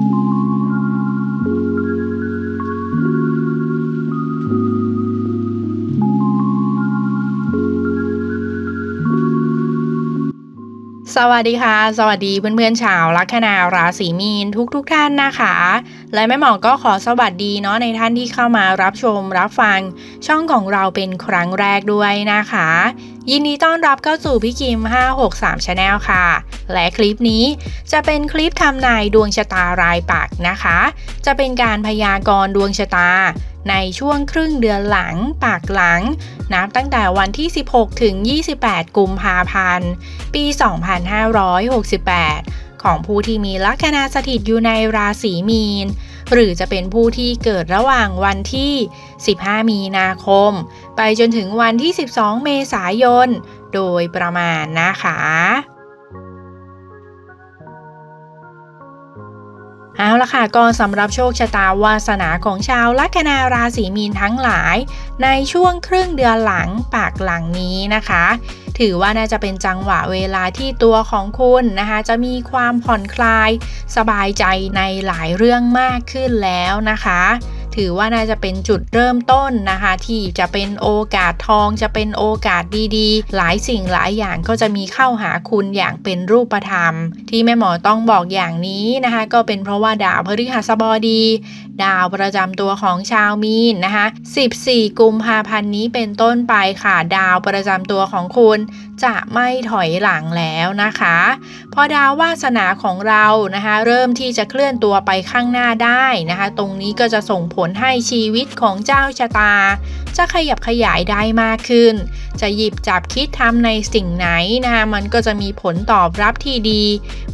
thank you สวัสดีค่ะ สวัสดีเพื่อนๆชาวลัคนาราศีมีนทุกๆทท่านนะคะ และแม่หมอก็ขอสวัสดีเนาะในท่านที่เข้ามารับชมรับฟัง ช่องของเราเป็นครั้งแรกด้วยนะคะ ยินดีต้อนรับเข้าสู่พี่คิม 563 Channel ค่ะ และคลิปนี้จะเป็นคลิปทำนายดวงชะตารายปักนะคะ จะเป็นการพยากรณ์ดวงชะตา ในช่วงครึ่งเดือนหลังปากหลัง นับตั้งแต่วันที่ 16 ถึง 28 กุมภาพันธ์ ปี 2568 ของผู้ที่มีลัคนาสถิตอยู่ในราศีมีน หรือจะเป็นผู้ที่เกิดระหว่างวันที่ 15 มีนาคม ไปจนถึงวันที่ 12 เมษายน โดยประมาณนะคะ เอาละค่ะก็สำหรับโชคชะตาวาสนาของชาวลัคนาราศีมีนทั้งหลาย ในช่วงครึ่งเดือนหลังปากหลังนี้นะคะ ถือว่าน่าจะเป็นจังหวะเวลาที่ตัวของคุณนะคะ จะมีความผ่อนคลาย สบายใจในหลายเรื่องมากขึ้นแล้วนะคะ ถือว่าน่าจะเป็นจุดเริ่มต้นนะคะ ที่จะเป็นโอกาสทองจะเป็นโอกาสดีๆ หลายสิ่งหลายอย่างก็จะมีเข้าหาคุณอย่างเป็นรูปธรรม ที่แม่หมอต้องบอกอย่างนี้นะคะ ก็เป็นเพราะว่าดาวพฤหัสบดี ดาวประจำตัวของชาวมีนนะคะ 14 กุมภาพันธ์นี้เป็นต้นไปค่ะ ดาวประจำตัวของคุณจะไม่ถอยหลังแล้วนะคะ พอดาววาสนาของเรานะคะ เริ่มที่จะเคลื่อนตัวไปข้างหน้าได้นะคะ ตรงนี้ก็จะส่งผลให้ชีวิตของเจ้าชะตา จะขยับขยายได้มากขึ้น จะหยิบจับคิดทำในสิ่งไหนนะคะมันก็จะมีผลตอบรับที่ดี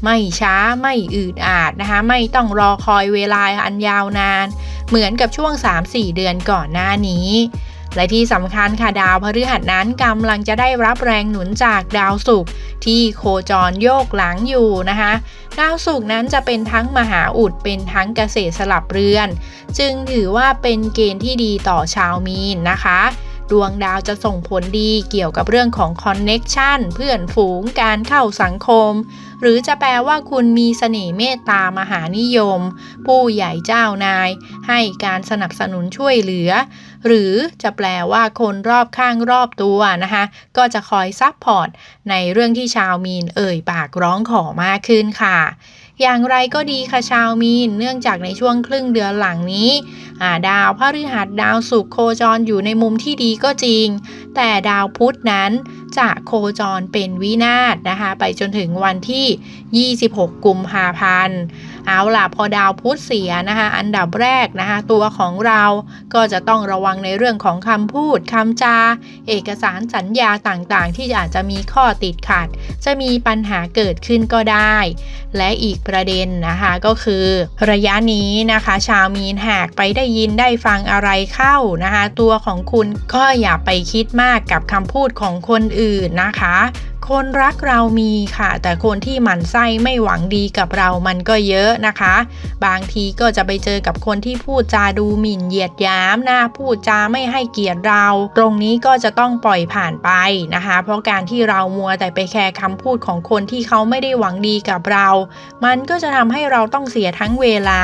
ไม่ช้าไม่อืดอาดนะคะไม่ต้องรอคอยเวลาอันยาวนาน เหมือนกับช่วง 3-4 เดือนก่อนหน้านี้ และที่สำคัญค่ะดาวพฤหัสนั้นกำลังจะได้รับแรงหนุนจากดาวศุกร์ที่โคจรโยกหลังอยู่นะคะ ดาวศุกร์นั้นจะเป็นทั้งมหาอุดเป็นทั้งเกษตรสลับเรือน จึงถือว่าเป็นเกณฑ์ที่ดีต่อชาวมีนนะคะ ดวงดาวจะส่งผลดีเกี่ยวกับเรื่องของคอนเน็กชันเพื่อนฝูงการเข้าสังคม หรือจะแปลว่าคุณมีเสน่ห์เมตตามหานิยม ผู้ใหญ่เจ้านาย ให้การสนับสนุนช่วยเหลือ หรือจะแปลว่าคนรอบข้างรอบตัวนะคะ ก็จะคอยซัพพอร์ตในเรื่องที่ชาวมีนเอ่ยปากร้องขอมากขึ้นค่ะ อย่างไรก็ดีค่ะชาวมีน เนื่องจากในช่วงครึ่งเดือนหลังนี้ดาวพฤหัสดาวศุกร์โคจรอยู่ในมุมที่ดีก็จริง แต่ดาวพุธนั้นจะโคจรเป็นวินาศนะคะ ไปจนถึงวันที่ 26 กุมภาพันธ์ เอาล่ะพอดาวพุธเสียนะคะอันดับแรกนะคะตัวของเราก็จะต้องระวังในเรื่องของคำพูดคำจา เอกสารสัญญาต่างๆ ที่อาจจะมีข้อติดขัด จะมีปัญหาเกิดขึ้นก็ได้ และอีกประเด็นนะคะก็คือระยะนี้นะคะ ชาวมีนหากไปได้ยินได้ฟังอะไรเข้านะคะ ตัวของคุณก็อย่าไปคิดมากกับคำพูดของคนอื่นนะคะ คนรักเรามีค่ะ แต่คนที่หมั่นไส้ไม่หวังดีกับเรามันก็เยอะนะคะ บางทีก็จะไปเจอกับคนที่พูดจาดูหมิ่นเหยียดยามนะพูดจาไม่ให้เกียรติเรา ตรงนี้ก็จะต้องปล่อยผ่านไปนะคะ เพราะการที่เรามัวแต่ไปแคร์คำพูดของคนที่เขาไม่ได้หวังดีกับเรา มันก็จะทำให้เราต้องเสียทั้งเวลา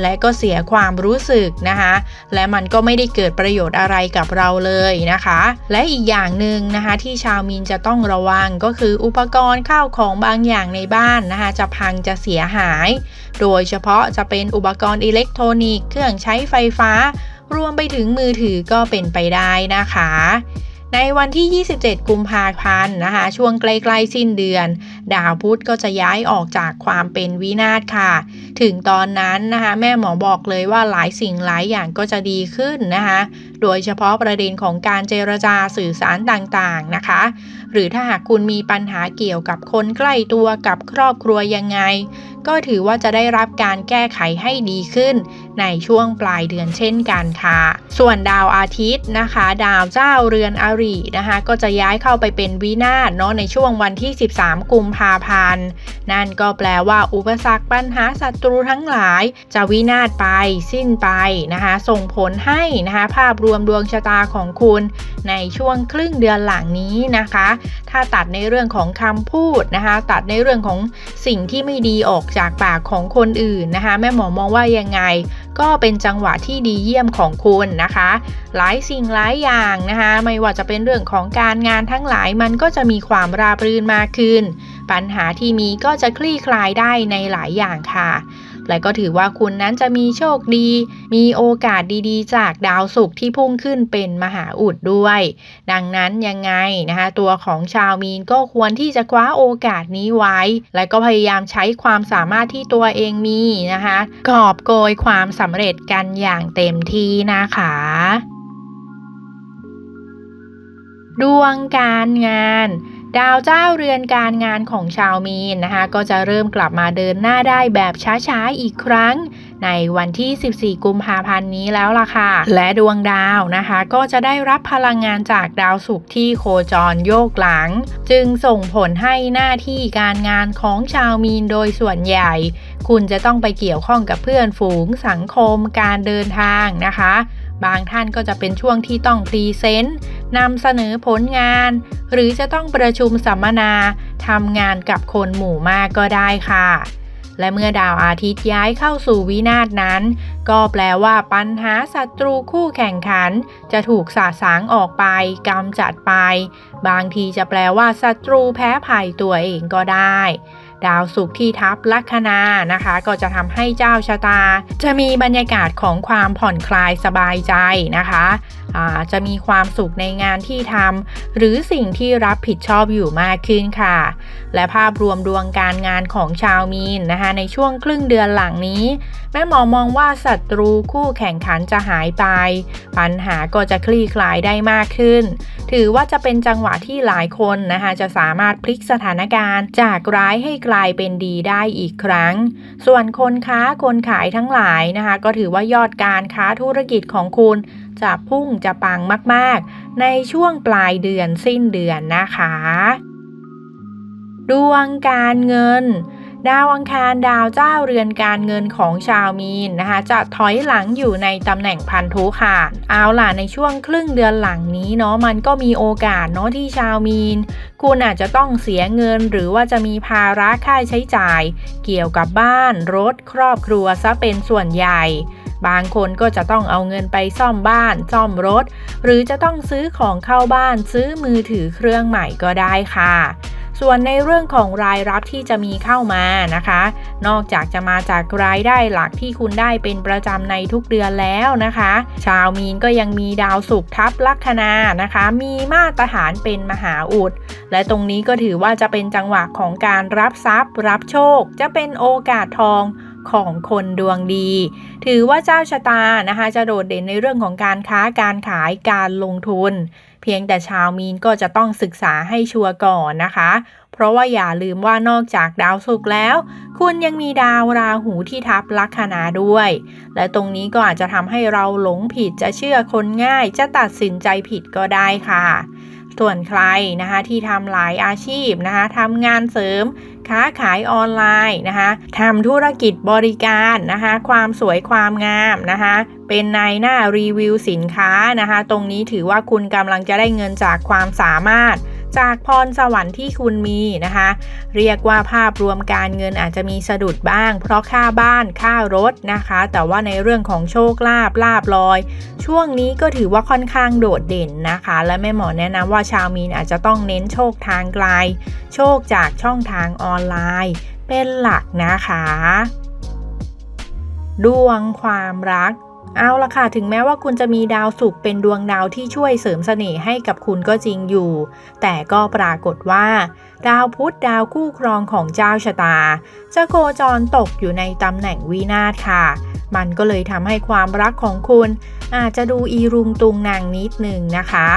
และก็เสียความรู้สึกนะคะ และมันก็ไม่ได้เกิดประโยชน์อะไรกับเราเลยนะคะ และอีกอย่างหนึ่งนะคะที่ชาวมีนจะต้องระวังก็คืออุปกรณ์ข้าวของบางอย่างในบ้านนะคะจะพังจะเสียหาย โดยเฉพาะจะเป็นอุปกรณ์อิเล็กทรอนิกส์เครื่องใช้ไฟฟ้า รวมไปถึงมือถือก็เป็นไปได้นะคะ ในวันที่ 27 กุมภาพันธ์นะคะ ช่วงใกล้ๆสิ้นเดือน ดาวพุธก็จะย้ายออกจากความเป็นวินาศค่ะ ถึงตอนนั้นนะคะแม่หมอบอกเลยว่าหลายสิ่งหลายอย่างก็จะดีขึ้นนะคะโดยเฉพาะประเด็นของการเจรจาสื่อสารต่างๆนะคะหรือถ้าหากคุณมีปัญหาเกี่ยวกับคนใกล้ตัวกับครอบครัวยังไง ก็ถือว่าจะได้รับการแก้ไขให้ดีขึ้น ในช่วงปลายเดือนเช่นกันค่ะ ส่วนดาวอาทิตย์นะคะ ดาวเจ้าเรือนอรินะคะ ก็จะย้ายเข้าไปเป็นวินาศเนาะในช่วงวันที่ 13 กุมภาพันธ์นั่นก็แปลว่าอุปสรรคปัญหาศัตรูทั้งหลาย จะวินาศไปสิ้นไปนะคะ ส่งผลให้นะคะ ภาพรวมดวงชะตาของคุณ ในช่วงครึ่งเดือนหลังนี้นะคะถ้าตัดในเรื่องของคำพูดนะคะ ตัดในเรื่องของสิ่งที่ไม่ดีออกจากปากของคนอื่นนะคะ แม่หมอมองว่ายังไง ก็เป็นจังหวะที่ดีเยี่ยมของคุณนะคะ หลายสิ่งหลายอย่างนะคะ ไม่ว่าจะเป็นเรื่องของการงานทั้งหลายมันก็จะมีความราบรื่นมากขึ้น ปัญหาที่มีก็จะคลี่คลายได้ในหลายอย่างค่ะ และก็ถือว่าคุณนั้นจะมีโชคดี มีโอกาสดีๆ จากดาวศุกร์ที่พุ่งขึ้นเป็นมหาอุดด้วย ดังนั้นยังไงนะคะ ตัวของชาวมีนก็ควรที่จะคว้าโอกาสนี้ไว้ และก็พยายามใช้ความสามารถที่ตัวเองมีนะคะกอบโกยความสำเร็จกันอย่างเต็มที่นะคะดวงการงาน ดาวเจ้าเรือนการงานของชาวมีนนะคะ ก็จะเริ่มกลับมาเดินหน้าได้แบบช้าๆอีกครั้ง ในวันที่ 14 กุมภาพันธ์นี้แล้วล่ะค่ะ และดวงดาวนะคะ ก็จะได้รับพลังงานจากดาวศุกร์ที่โคจรโยกหลัง จึงส่งผลให้หน้าที่การงานของชาวมีนโดยส่วนใหญ่ คุณจะต้องไปเกี่ยวข้องกับเพื่อนฝูงสังคมการเดินทางนะคะ บางท่านก็จะเป็นช่วงที่ต้องพรีเซนต์นำเสนอผลงาน หรือจะต้องประชุมสัมมนาทำงานกับคนหมู่มากก็ได้ค่ะ และเมื่อดาวอาทิตย์ย้ายเข้าสู่วินาศนั้น ก็แปลว่าปัญหาศัตรูคู่แข่งขัน จะถูกสาสางออกไปกำจัดไป บางทีจะแปลว่าศัตรูแพ้ภัยตัวเองก็ได้ ดาวศุกร์ที่ทับลัคนานะคะ ก็จะทำให้เจ้าชะตา จะมีบรรยากาศของความผ่อนคลายสบายใจนะคะะจะมีความสุขในงานที่ทำหรือสิ่งที่รับผิดชอบอยู่มากขึ้นค่ะ และภาพรวมดวงการงานของชาวมีนนะคะ ในช่วงครึ่งเดือนหลังนี้ แม่หมอมองว่าศัตรูคู่แข่งขันจะหายไป ปัญหาก็จะคลี่คลายได้มากขึ้น ถือว่าจะเป็นจังหวะที่หลายคนนะคะจะสามารถพลิกสถานการณ์ จากร้ายให้กลายเป็นดีได้อีกครั้ง ส่วนคนค้าคนขายทั้งหลายนะคะ ก็ถือว่ายอดการค้าธุรกิจของคุณ จะพุ่งจะปังมากๆ ในช่วงปลายเดือนสิ้นเดือนนะคะ ดวงการเงิน ดาวอังคารดาวเจ้าเรือนการเงินของชาวมีนนะคะ จะถอยหลังอยู่ในตำแหน่งพันธุค่ะ เอาล่ะในช่วงครึ่งเดือนหลังนี้เนาะมันก็มีโอกาสเนาะที่ชาวมีน คุณอาจจะต้องเสียเงินหรือว่าจะมีภาระค่าใช้จ่าย เกี่ยวกับบ้านรถครอบครัวซะเป็นส่วนใหญ่บางคนก็จะต้องเอาเงินไปซ่อมบ้าน ซ่อมรถ หรือจะต้องซื้อของเข้าบ้านซื้อมือถือเครื่องใหม่ก็ได้ค่ะ ส่วนในเรื่องของรายรับที่จะมีเข้ามานะคะ นอกจากจะมาจากรายได้หลักที่คุณได้เป็นประจำในทุกเดือนแล้วนะคะ ชาวมีนก็ยังมีดาวศุกร์ทับลัคนานะคะ มีมาตรฐานเป็นมหาอุด และตรงนี้ก็ถือว่าจะเป็นจังหวะของการรับทรัพย์ รับโชค จะเป็นโอกาสทอง ของคนดวงดี ถือว่าเจ้าชะตานะคะ จะโดดเด่นในเรื่องของการค้าการขายการลงทุน เพียงแต่ชาวมีนก็จะต้องศึกษาให้ชัวร์ก่อนนะคะ เพราะว่าอย่าลืมว่านอกจากดาวศุกร์แล้ว คุณยังมีดาวราหูที่ทับลัคนาด้วย และตรงนี้ก็อาจจะทำให้เราหลงผิดจะเชื่อคนง่าย จะตัดสินใจผิดก็ได้ค่ะ ส่วนใครนะคะที่ทำหลายอาชีพนะคะทำงานเสริม ค้าขายออนไลน์นะคะทำธุรกิจบริการนะคะความสวยความงามนะคะเป็นนายหน้ารีวิวสินค้านะคะ ตรงนี้ถือว่าคุณกำลังจะได้เงินจากความสามารถ จากพรสวรรค์ที่คุณมีนะคะ เรียกว่าภาพรวมการเงินอาจจะมีสะดุดบ้าง เพราะค่าบ้านค่ารถนะคะ แต่ว่าในเรื่องของโชคลาภลาบลอย ช่วงนี้ก็ถือว่าค่อนข้างโดดเด่นนะคะ และแม่หมอแนะนำว่าชาวมีนอาจจะต้องเน้นโชคทางไกล โชคจากช่องทางออนไลน์ เป็นหลักนะคะ ดวงความรัก เอาละค่ะ ถึงแม้ว่าคุณจะมีดาวศุกร์เป็นดวงดาวที่ช่วยเสริมเสน่ห์ให้กับคุณก็จริงอยู่ แต่ก็ปรากฏว่า ดาวพุธดาวคู่ครองของเจ้าชะตา จะโคจรตกอยู่ในตำแหน่งวินาศค่ะ มันก็เลยทำให้ความรักของคุณ อาจจะดูอีรุงตุงนางนิดหนึ่งนะคะ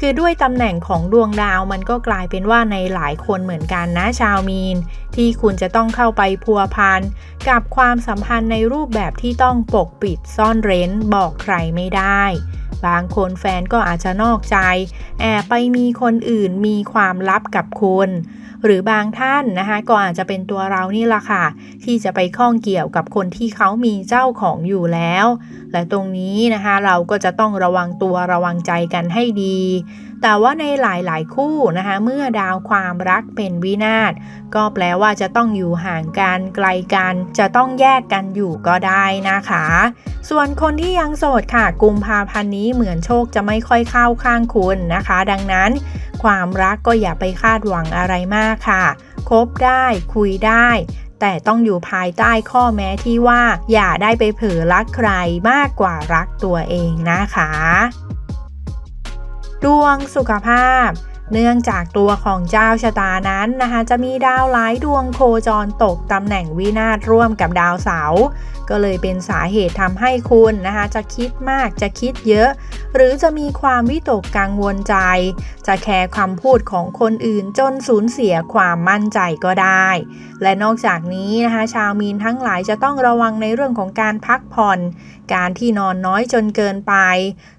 คือด้วยตำแหน่งของดวงดาวมันก็กลายเป็นว่าในหลายคนเหมือนกันนะชาวมีน ที่คุณจะต้องเข้าไปพัวพันกับความสัมพันธ์ในรูปแบบที่ต้องปกปิดซ่อนเร้นบอกใครไม่ได้บางคนแฟนก็อาจจะนอกใจ แอบไปมีคนอื่นมีความลับกับคุณ หรือบางท่านนะคะก็อาจจะเป็นตัวเรานี่แหละค่ะ ที่จะไปข้องเกี่ยวกับคนที่เขามีเจ้าของอยู่แล้ว และตรงนี้นะคะเราก็จะต้องระวังตัวระวังใจกันให้ดี แต่ว่าในหลายๆ คู่นะคะเมื่อดาวความรักเป็นวินาศก็แปลว่าจะต้องอยู่ห่างกันไกลกัน จะต้องแยกกันอยู่ก็ได้นะคะ ส่วนคนที่ยังโสดค่ะ กุมภาพันธ์นี้เหมือนโชคจะไม่ค่อยเข้าข้างคุณนะคะ ดังนั้น ความรักก็อย่าไปคาดหวังอะไรมากค่ะคบได้คุยได้ แต่ต้องอยู่ภายใต้ข้อแม้ที่ว่า อย่าได้ไปเผลอรักใครมากกว่ารักตัวเองนะคะ ดวงสุขภาพ เนื่องจากตัวของเจ้าชะตานั้นนะคะ จะมีดาวหลายดวงโคจรตกตำแหน่งวินาศร่วมกับดาวเสาร์ก็เลยเป็นสาเหตุทำให้คุณนะคะ จะคิดมากจะคิดเยอะ หรือจะมีความวิตกกังวลใจ จะแคร์คำพูดของคนอื่นจนสูญเสียความมั่นใจก็ได้ และนอกจากนี้นะคะ ชาวมีนทั้งหลายจะต้องระวังในเรื่องของการพักผ่อน การที่นอนน้อยจนเกินไป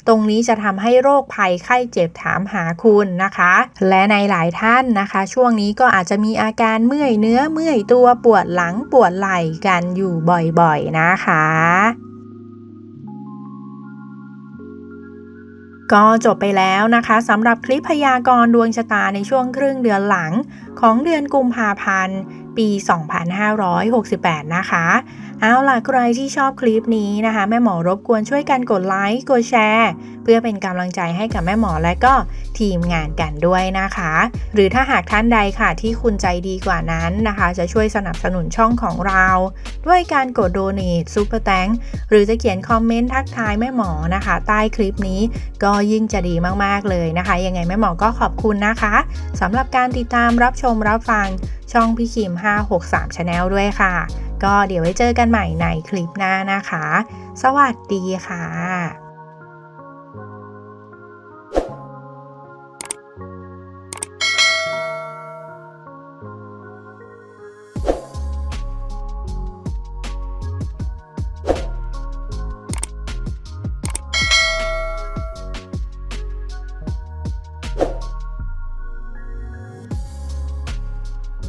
ตรงนี้จะทำให้โรคภัยไข้เจ็บถามหาคุณนะคะและในหลายท่านนะคะ ช่วงนี้ก็อาจจะมีอาการเมื่อยเนื้อเมื่อยตัวปวดหลังปวดไหล่กันอยู่บ่อยๆนะคะก็จบไปแล้วนะคะสำหรับคลิปพยากรณ์ดวงชะตาในช่วงครึ่งเดือนหลังของเดือนกุมภาพันธ์ ปี 2568 นะคะ เอาล่ะใครที่ชอบคลิปนี้นะคะ แม่หมอรบกวนช่วยกันกดไลค์กดแชร์ เพื่อเป็นกำลังใจให้กับแม่หมอและก็ทีมงานกันด้วยนะคะ หรือถ้าหากท่านใดค่ะที่คุณใจดีกว่านั้นนะคะ จะช่วยสนับสนุนช่องของเรา ด้วยการกดโดเน t ซูเปอร์แตงหรือจะเขียนคอมเมนต์ทักทายแม่หมอนะคะ ใต้คลิปนี้ก็ยิ่งจะดีมากๆเลยนะคะ ยังไงแม่หมอก็ขอบคุณนะคะสำหรับการติดตามรับชมรับฟังช่องพี่คิม 563 Channel ด้วยค่ะ ก็เดี๋ยวไว้เจอกันใหม่ในคลิปหน้านะคะ สวัสดีค่ะ